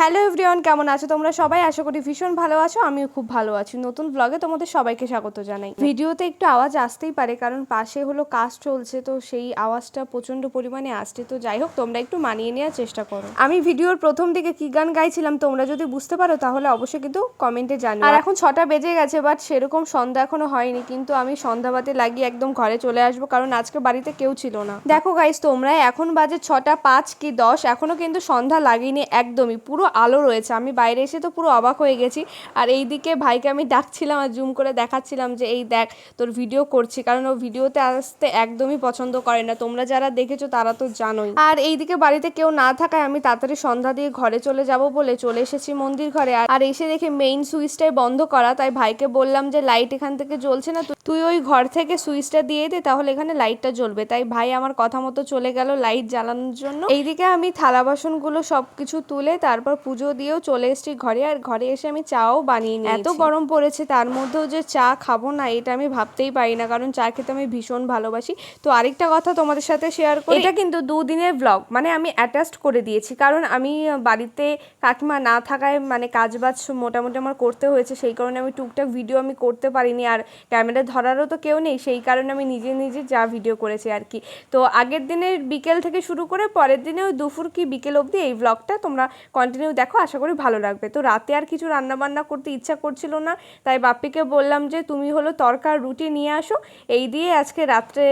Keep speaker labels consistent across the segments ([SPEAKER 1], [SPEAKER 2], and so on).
[SPEAKER 1] Hello everyone, কেমন আছো তোমরা? সবাই আশা করি ভীষণ ভালো আছো, আমিও খুব ভালো আছি। নতুন ব্লগে তোমাদের সবাইকে স্বাগত জানাই। ভিডিওতে একটু আওয়াজ আসতেই পারে, কারণ পাশে হলো কাজ চলছে, তো সেই আওয়াজটা প্রচণ্ড পরিমাণে আসছে। তো যাই হোক, তোমরা একটু মানিয়ে নেওয়ার চেষ্টা করো। আমি ভিডিওর প্রথম দিকে কি গান গাইছিলাম, তোমরা যদি বুঝতে পারো, তাহলে অবশ্যই কিন্তু কমেন্টে জানিও। আর এখন ছটা বেজে গেছে বাট সেরকম সন্ধ্যা এখনও হয়নি, কিন্তু আমি সন্ধ্যাবাতি লাগিয়ে একদম ঘরে চলে আসব, কারণ আজকে বাড়িতে কেউ ছিল না। দেখো গাইস তোমরা এখন বাজে ছটা পাঁচ কি দশ, এখনও কিন্তু সন্ধ্যা লাগেনি একদমই, পুরো আলো রয়েছে। আমি বাইরে এসে তো পুরো অবাক হয়ে গেছি। আর এইদিকে ভাইকে আমি ডাকছিলাম আর জুম করে দেখাচ্ছিলাম যে, এই দেখ, তোর ভিডিও করছি। কারণ ও ভিডিওতে আসতে একদমই পছন্দ করে না। তোমরা যারা দেখেছ, তারা তো জানোই। আর এইদিকে বাড়িতে কেউ না থাকায় আমি তাড়াতাড়ি সন্ধ্যা দিয়ে ঘরে চলে যাব বলে চলে এসেছি মন্দির ঘরে। আর এসে দেখে মেইন সুইচটাই বন্ধ করা। তাই ভাইকে বললাম যে লাইট এখান থেকে জ্বলছে না। তুই ওই ঘর থেকে সুইচটা দিয়ে দে, তাহলে এখানে লাইটটা জ্বলবে। তাই ভাই আমার কথা মতো চলে গেল লাইট জ্বালানোর জন্য। এইদিকে আমি থালা বাসনগুলো সব কিছু তুলে, তারপর পুজো দিয়েও চলে এসেছি ঘরে আর ঘরে এসে আমি চাও বানিয়ে নিই এত গরম পড়েছে তার মধ্যেও যে চা খাব না এটা আমি ভাবতেই পারি না কারণ চা খেতে আমি ভীষণ ভালোবাসি। তো আরেকটা কথা তোমাদের সাথে শেয়ার করি। এটা কিন্তু দুদিনের ব্লগ মানে আমি অ্যাটাচড করে দিয়েছি কারণ আমি বাড়িতে কাকিমা না থাকায় মানে কাজ বাজ মোটামুটি আমার করতে হয়েছে সেই কারণে আমি টুকটাক ভিডিও আমি করতে পারিনি আর ক্যামেরা ধরারও তো কেউ নেই সেই কারণে আমি নিজে নিজে যা ভিডিও করেছি আর কি। তো আগের দিনের বিকেল থেকে শুরু করে পরের দিনে ওই দুপুর কি বিকেল অবধি এই ব্লগটা তোমরা কন্টিনিউ দেখো, আশা করি ভালো লাগবে। তো রাতে আর কিছু রান্না বান্না করতে ইচ্ছা করছিল না, তাই বাপ্পিকে বললাম যে, তুমি হলো তরকার রুটি নিয়ে আসো, এই দিয়ে আজকে রাত্রে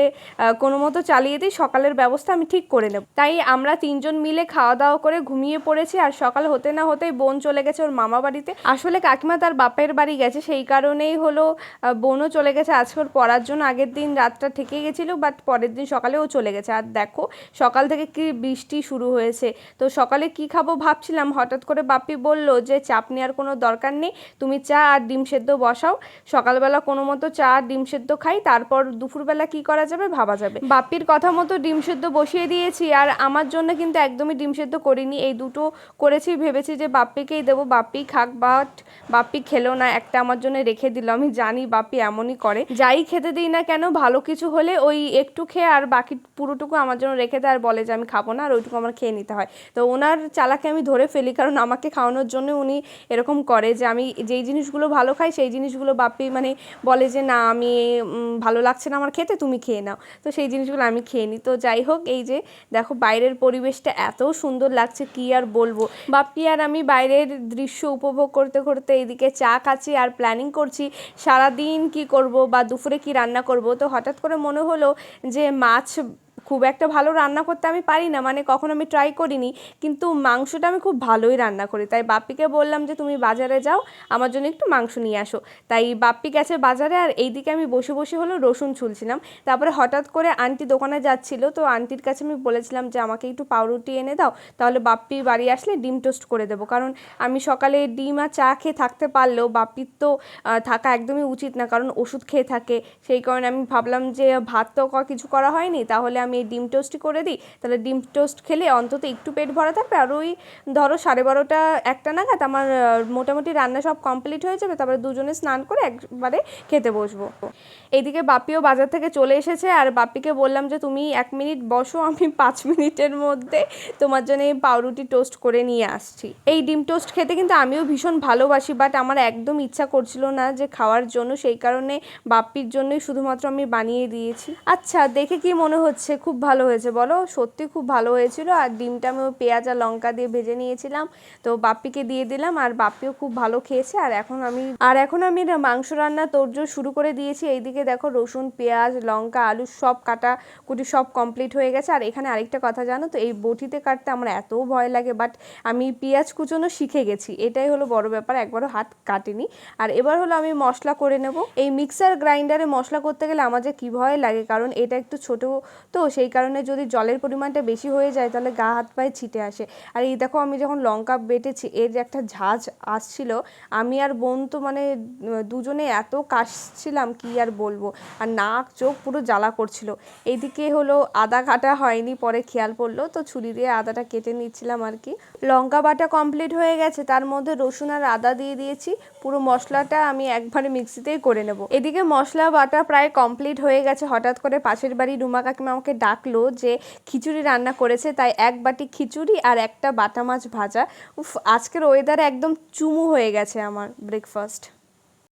[SPEAKER 1] কোনো মতো চালিয়ে দিই, সকালের ব্যবস্থা আমি ঠিক করে নেব। তাই আমরা তিনজন মিলে খাওয়া দাওয়া করে ঘুমিয়ে পড়েছি, আর সকাল হতে না হতেই বোন চলে গেছে ওর মামা বাড়িতে। আসলে কাকিমা তার বাপের বাড়ি গেছে, সেই কারণেই হলো বোনও চলে গেছে। আজকে ওর পড়ার জন্য আগের দিন রাতটা থেকে গেছিল, বাট পরের দিন সকালেও চলে গেছে। আর দেখো, সকাল থেকে কি বৃষ্টি শুরু হয়েছে। তো সকালে কি খাব ভাবছিলাম, হঠাৎ করে বাপ্পি বলল যে, চাপ নেওয়ার কোনো দরকার নেই, তুমি চা আর ডিম সেদ্ধ বসাও। সকালবেলা কোনো মতো চা আর ডিম সেদ্ধ খাই, তারপর দুপুরবেলা কি করা যাবে ভাবা যাবে। বাপ্পির কথা মতো ডিম সেদ্ধ বসিয়ে দিয়েছি, আর আমার জন্য কিন্তু একদমই ডিম সেদ্ধ করিনি। এই দুটো করেছি, ভেবেছি যে বাপ্পিকেই দেবো। বাপ্পি খাক, বাট বাপ্পি খেলো না, একটা আমার জন্য রেখে দিল। আমি জানি বাপ্পি এমনই করে। যাই খেতে দিই না কেন, ভালো কিছু হলে ওই একটু খেয়ে আর বাকি পুরোটুকু আমার জন্য রেখে দেয়, আর বলে যে, আমি খাব না, আর ওইটুকু আমার খেয়ে নিতে হয়। তো ওনার চালাকে আমি ধরে ফেলি কারণ আমাকে খাওয়ানোর জন্য উনি এরকম করে যে আমি যেই জিনিসগুলো ভালো খাই, সেই জিনিসগুলো বাপ্পি মানে বলে যে, না, আমি ভালো লাগছে না আমার খেতে, তুমি খেয়ে নাও। তো সেই জিনিসগুলো আমি খেয়ে নিই তো যাই হোক, এই যে দেখো বাইরের পরিবেশটা এত সুন্দর লাগছে, কি আর বলব? বাপ্পি আর আমি বাইরের দৃশ্য উপভোগ করতে করতে এইদিকে চা খাচ্ছি আর প্ল্যানিং করছি সারাদিন কি করব বা দুপুরে কি রান্না করব। তো হঠাৎ করে মনে হলো যে মাছ খুব একটা ভালো রান্না করতে আমি পারি না মানে কখনো আমি ট্রাই করিনি, কিন্তু মাংসটা আমি খুব ভালোই রান্না করি। তাই বাপ্পিকে বললাম যে, তুমি বাজারে যাও, আমার জন্য একটু মাংস নিয়ে আসো। তাই বাপ্পি গেছে বাজারে আর এইদিকে আমি বসে বসে হলো রসুন ছুলছিলাম। তারপরে হঠাৎ করে আন্টি দোকানে যাচ্ছিল, তো আন্টির কাছে আমি বলেছিলাম যে, আমাকে একটু পাউরুটি এনে দাও, তাহলে বাপ্পি বাড়ি আসলে ডিম টোস্ট করে দেবো। কারণ আমি সকালে ডিম আর চা খেয়ে থাকতে পারলেও বাপ্পির তো থাকা একদমই উচিত না, কারণ ওষুধ খেয়ে থাকে। সেই কারণে আমি ভাবলাম যে, ভাত তো কিছু করা হয়নি, তাহলে আমি এই ডিম টোস্টই করে দিই, তাহলে ডিম টোস্ট খেলে অন্তত একটু পেট ভরা থাকবে। আর ওই ধরো সাড়ে বারোটা একটা নাগাদ আমার মোটামুটি রান্না সব কমপ্লিট হয়ে যাবে, তারপরে দুজনে স্নান করে একবারে খেতে বসবো। এইদিকে বাপিও বাজার থেকে চলে এসেছে, আর বাপিকে বললাম যে, তুমি এক মিনিট বসো, আমি পাঁচ মিনিটের মধ্যে তোমার জন্য এই পাউরুটি টোস্ট করে নিয়ে আসছি। এই ডিম টোস্ট খেতে কিন্তু আমিও ভীষণ ভালোবাসি বাট আমার একদম ইচ্ছা করছিল না যে খাওয়ার জন্য, সেই কারণে বাপ্পির জন্যই শুধুমাত্র আমি বানিয়ে দিয়েছি। আচ্ছা দেখে কি মনে হচ্ছে খুব ভালো হয়েছে, বলো? সত্যি খুব ভালো হয়েছিল। আর ডিমটা আমি ওই পেঁয়াজ আর লঙ্কা দিয়ে ভেজে নিয়েছিলাম। তো বাপ্পিকে দিয়ে দিলাম আর বাপ্পিও খুব ভালো খেয়েছে। আর এখন আমি, আর এখন আমি মাংস রান্না তোড়জোড় শুরু করে দিয়েছি। এইদিকে দেখো রসুন, পেঁয়াজ, লঙ্কা, আলু সব কাটা কুটি সব কমপ্লিট হয়ে গেছে। আর এখানে আরেকটা কথা জানো তো, এই বটিতে কাটতে আমার এত ভয় লাগে বাট আমি পেঁয়াজ কুচোনো শিখে গেছি। এটাই হলো বড় ব্যাপার, একবারও হাত কাটেনি। আর এবার হলো আমি মশলা করে নেব। এই মিক্সার গ্রাইন্ডারে মশলা করতে গেলে আমার যে কী ভয় লাগে, কারণ এটা একটু ছোট তো সেই কারণে যদি জলের পরিমাণটা বেশি হয়ে যায়, তাহলে গা হাত পায়ে ছিটে আসে। আর এই দেখো, আমি যখন লঙ্কা বেটেছি, এর একটা ঝাঁজ আসছিল, আমি আর বোন তো মানে দুজনে এত কাশছিলাম, কি আর বলব? আর নাক, চোখ পুরো জ্বালা করছিল। এইদিকে হলো আদা কাটা হয়নি, পরে খেয়াল পড়ল, তো ছুরি দিয়ে আদাটা কেটে নিচ্ছিলাম আর কি। লঙ্কা বাটা কমপ্লিট হয়ে গেছে, তার মধ্যে রসুন আর আদা দিয়ে দিয়েছি। পুরো মশলাটা আমি একবারে মিক্সিতেই করে নেব। এদিকে মশলা বাটা প্রায় কমপ্লিট হয়ে গেছে, হঠাৎ করে পাশের বাড়ি রুমা কাকিমা আমাকে ডাকলো যে খিচুড়ি রান্না করেছে, তাই এক বাটি খিচুড়ি আর একটা বাটা মাছ ভাজা। উফ, আজকের ওয়েদার একদম চুমু হয়ে গেছে আমার ব্রেকফাস্ট